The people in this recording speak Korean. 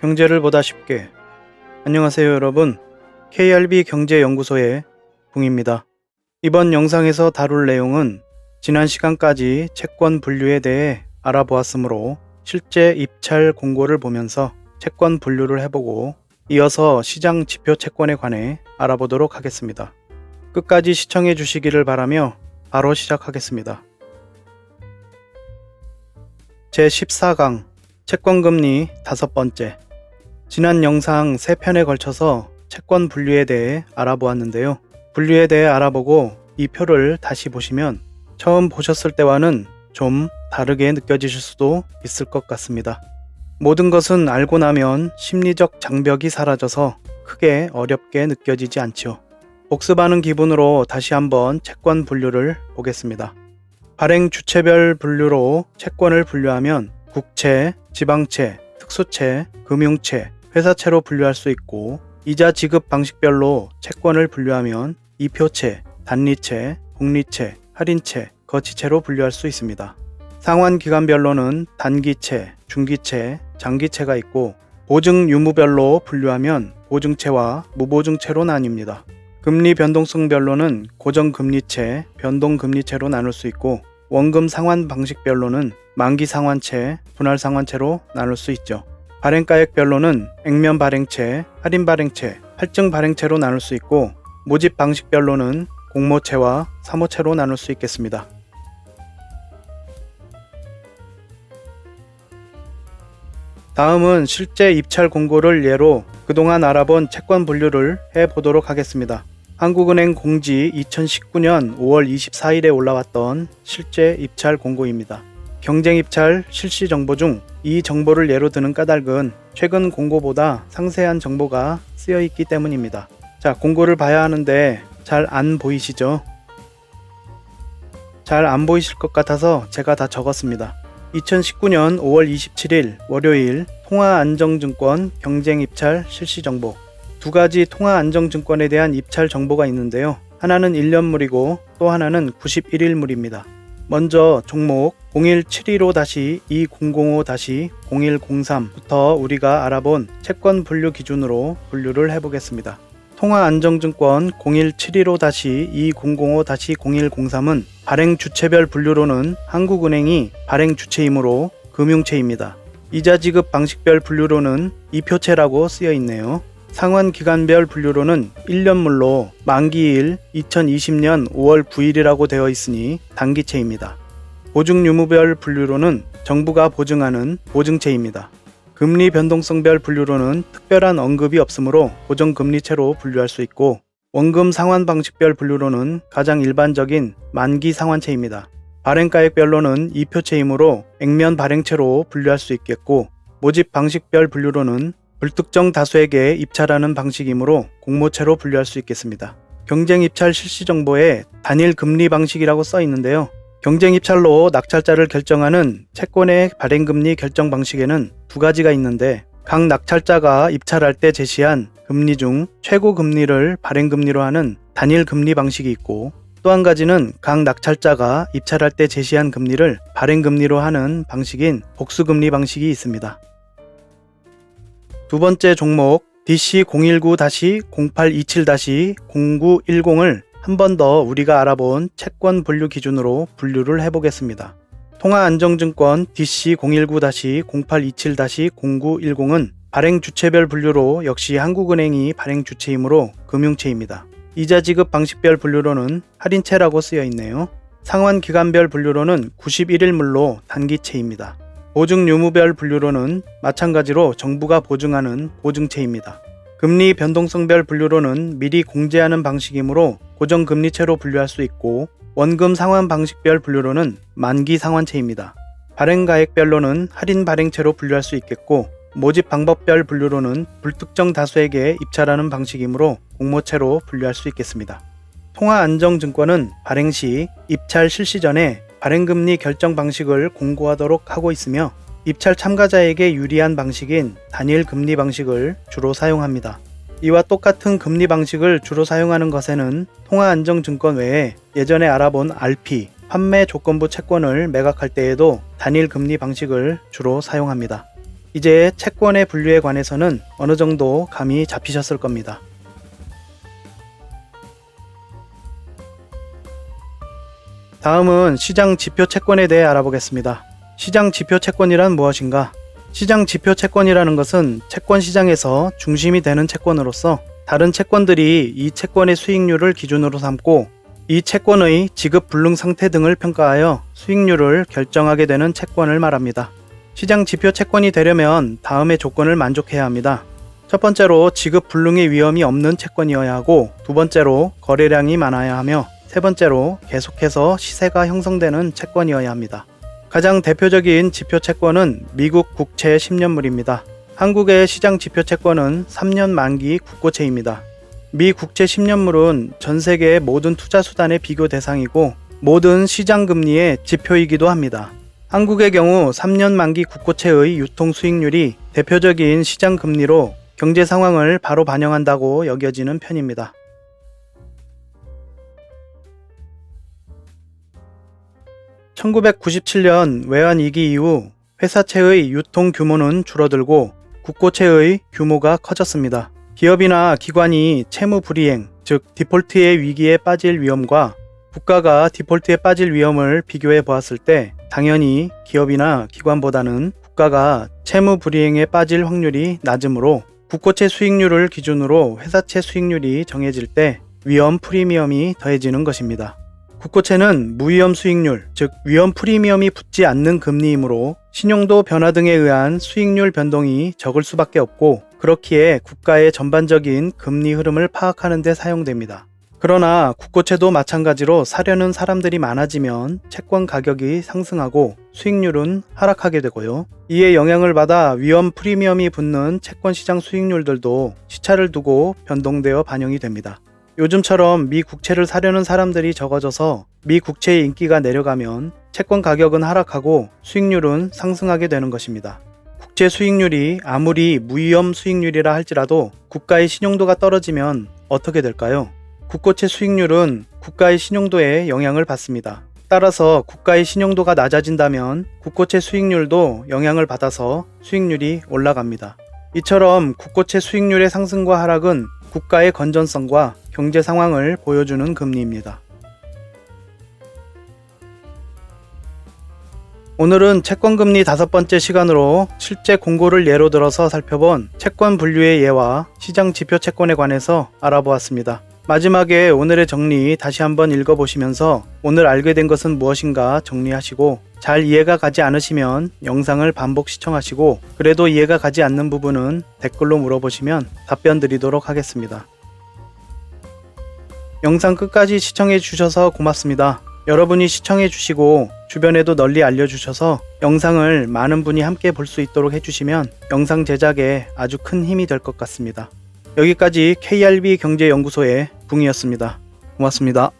경제를 보다 쉽게. 안녕하세요, 여러분. KRB 경제연구소의 붕입니다. 이번 영상에서 다룰 내용은 지난 시간까지 채권 분류에 대해 알아보았으므로 실제 입찰 공고를 보면서 채권 분류를 해보고 이어서 시장 지표 채권에 관해 알아보도록 하겠습니다. 끝까지 시청해 주시기를 바라며 바로 시작하겠습니다. 제14강 채권금리 다섯 번째 지난 영상 3편에 걸쳐서 채권 분류에 대해 알아보았는데요. 분류에 대해 알아보고 이 표를 다시 보시면 처음 보셨을 때와는 좀 다르게 느껴지실 수도 있을 것 같습니다. 모든 것은 알고 나면 심리적 장벽이 사라져서 크게 어렵게 느껴지지 않지요. 복습하는 기분으로 다시 한번 채권 분류를 보겠습니다. 발행 주체별 분류로 채권을 분류하면 국채, 지방채, 특수채, 금융채, 회사채로 분류할 수 있고 이자 지급 방식별로 채권을 분류하면 이표채, 단리채, 복리채, 할인채, 거치채로 분류할 수 있습니다. 상환 기간별로는 단기채, 중기채, 장기채가 있고 보증 유무별로 분류하면 보증채와 무보증채로 나뉩니다. 금리 변동성별로는 고정금리채, 변동금리채로 나눌 수 있고 원금 상환 방식별로는 만기 상환채, 분할 상환채로 나눌 수 있죠. 발행가액별로는 액면 발행채, 할인 발행채, 할증 발행채로 나눌 수 있고 모집 방식별로는 공모채와 사모채로 나눌 수 있겠습니다. 다음은 실제 입찰 공고를 예로 그동안 알아본 채권 분류를 해 보도록 하겠습니다. 한국은행 공지 2019년 5월 24일에 올라왔던 실제 입찰 공고입니다. 경쟁 입찰 실시 정보 중 이 정보를 예로 드는 까닭은 최근 공고보다 상세한 정보가 쓰여 있기 때문입니다. 자, 공고를 봐야 하는데 잘 안 보이시죠? 잘 안 보이실 것 같아서 제가 다 적었습니다. 2019년 5월 27일 월요일 통화안정증권 경쟁 입찰 실시 정보 두 가지 통화안정증권에 대한 입찰 정보가 있는데요. 하나는 1년물이고 또 하나는 91일물입니다. 먼저 종목 0172-2005-0103부터 우리가 알아본 채권 분류 기준으로 분류를 해보겠습니다. 통화안정증권 0175-2005-0103은 발행 주체별 분류로는 한국은행이 발행 주체이므로 금융채입니다. 이자 지급 방식별 분류로는 이표채라고 쓰여 있네요. 상환 기간별 분류로는 1년물로 만기일 2020년 5월 9일이라고 되어 있으니 단기채입니다. 보증 유무별 분류로는 정부가 보증하는 보증채입니다. 금리 변동성별 분류로는 특별한 언급이 없으므로 고정금리채로 분류할 수 있고 원금 상환 방식별 분류로는 가장 일반적인 만기 상환채입니다. 발행가액별로는 이표채이므로 액면 발행채로 분류할 수 있겠고 모집 방식별 분류로는 불특정 다수에게 입찰하는 방식이므로 공모채로 분류할 수 있겠습니다. 경쟁 입찰 실시 정보에 단일 금리 방식이라고 써 있는데요. 경쟁 입찰로 낙찰자를 결정하는 채권의 발행 금리 결정 방식에는 두 가지가 있는데 각 낙찰자가 입찰할 때 제시한 금리 중 최고 금리를 발행 금리로 하는 단일 금리 방식이 있고 또 한 가지는 각 낙찰자가 입찰할 때 제시한 금리를 발행 금리로 하는 방식인 복수 금리 방식이 있습니다. 두 번째 종목 DC019-0827-0910을 한 번 더 우리가 알아본 채권 분류 기준으로 분류를 해보겠습니다. 통화안정증권 DC019-0827-0910은 발행 주체별 분류로 역시 한국은행이 발행 주체이므로 금융채입니다. 이자 지급 방식별 분류로는 할인채라고 쓰여 있네요. 상환 기간별 분류로는 91일물로 단기채입니다. 보증 유무별 분류로는 마찬가지로 정부가 보증하는 보증채입니다. 금리 변동성별 분류로는 미리 공제하는 방식이므로 고정금리채로 분류할 수 있고 원금 상환 방식별 분류로는 만기 상환채입니다. 발행가액별로는 할인 발행채로 분류할 수 있겠고 모집 방법별 분류로는 불특정 다수에게 입찰하는 방식이므로 공모채로 분류할 수 있겠습니다. 통화안정증권은 발행 시 입찰 실시 전에 발행금리 결정 방식을 공고하도록 하고 있으며 입찰 참가자에게 유리한 방식인 단일 금리 방식을 주로 사용합니다. 이와 똑같은 금리 방식을 주로 사용하는 것에는 통화안정증권 외에 예전에 알아본 RP, 판매 조건부 채권을 매각할 때에도 단일 금리 방식을 주로 사용합니다. 이제 채권의 분류에 관해서는 어느 정도 감이 잡히셨을 겁니다. 다음은 시장 지표 채권에 대해 알아보겠습니다. 시장 지표 채권이란 무엇인가? 시장 지표 채권이라는 것은 채권 시장에서 중심이 되는 채권으로서 다른 채권들이 이 채권의 수익률을 기준으로 삼고 이 채권의 지급 불능 상태 등을 평가하여 수익률을 결정하게 되는 채권을 말합니다. 시장 지표 채권이 되려면 다음의 조건을 만족해야 합니다. 첫 번째로 지급 불능의 위험이 없는 채권이어야 하고 두 번째로 거래량이 많아야 하며 세 번째로 계속해서 시세가 형성되는 채권이어야 합니다. 가장 대표적인 지표 채권은 미국 국채 10년물입니다. 한국의 시장 지표 채권은 3년 만기 국고채입니다. 미 국채 10년물은 전 세계의 모든 투자 수단의 비교 대상이고 모든 시장 금리의 지표이기도 합니다. 한국의 경우 3년 만기 국고채의 유통 수익률이 대표적인 시장 금리로 경제 상황을 바로 반영한다고 여겨지는 편입니다. 1997년 외환 위기 이후 회사채의 유통 규모는 줄어들고 국고채의 규모가 커졌습니다. 기업이나 기관이 채무 불이행, 즉 디폴트의 위기에 빠질 위험과 국가가 디폴트에 빠질 위험을 비교해 보았을 때 당연히 기업이나 기관보다는 국가가 채무 불이행에 빠질 확률이 낮으므로 국고채 수익률을 기준으로 회사채 수익률이 정해질 때 위험 프리미엄이 더해지는 것입니다. 국고채는 무위험 수익률, 즉 위험 프리미엄이 붙지 않는 금리이므로 신용도 변화 등에 의한 수익률 변동이 적을 수밖에 없고 그렇기에 국가의 전반적인 금리 흐름을 파악하는 데 사용됩니다. 그러나 국고채도 마찬가지로 사려는 사람들이 많아지면 채권 가격이 상승하고 수익률은 하락하게 되고요. 이에 영향을 받아 위험 프리미엄이 붙는 채권 시장 수익률들도 시차를 두고 변동되어 반영이 됩니다. 요즘처럼 미 국채를 사려는 사람들이 적어져서 미 국채의 인기가 내려가면 채권 가격은 하락하고 수익률은 상승하게 되는 것입니다. 국채 수익률이 아무리 무위험 수익률이라 할지라도 국가의 신용도가 떨어지면 어떻게 될까요? 국고채 수익률은 국가의 신용도에 영향을 받습니다. 따라서 국가의 신용도가 낮아진다면 국고채 수익률도 영향을 받아서 수익률이 올라갑니다. 이처럼 국고채 수익률의 상승과 하락은 국가의 건전성과 경제 상황을 보여주는 금리입니다. 오늘은 채권금리 다섯 번째 시간으로 실제 공고를 예로 들어서 살펴본 채권 분류의 예와 시장 지표 채권에 관해서 알아보았습니다. 마지막에 오늘의 정리 다시 한번 읽어보시면서 오늘 알게 된 것은 무엇인가 정리하시고 잘 이해가 가지 않으시면 영상을 반복 시청하시고 그래도 이해가 가지 않는 부분은 댓글로 물어보시면 답변 드리도록 하겠습니다. 영상 끝까지 시청해 주셔서 고맙습니다. 여러분이 시청해 주시고 주변에도 널리 알려주셔서 영상을 많은 분이 함께 볼 수 있도록 해주시면 영상 제작에 아주 큰 힘이 될 것 같습니다. 여기까지 KRB 경제연구소의 붕이었습니다. 고맙습니다.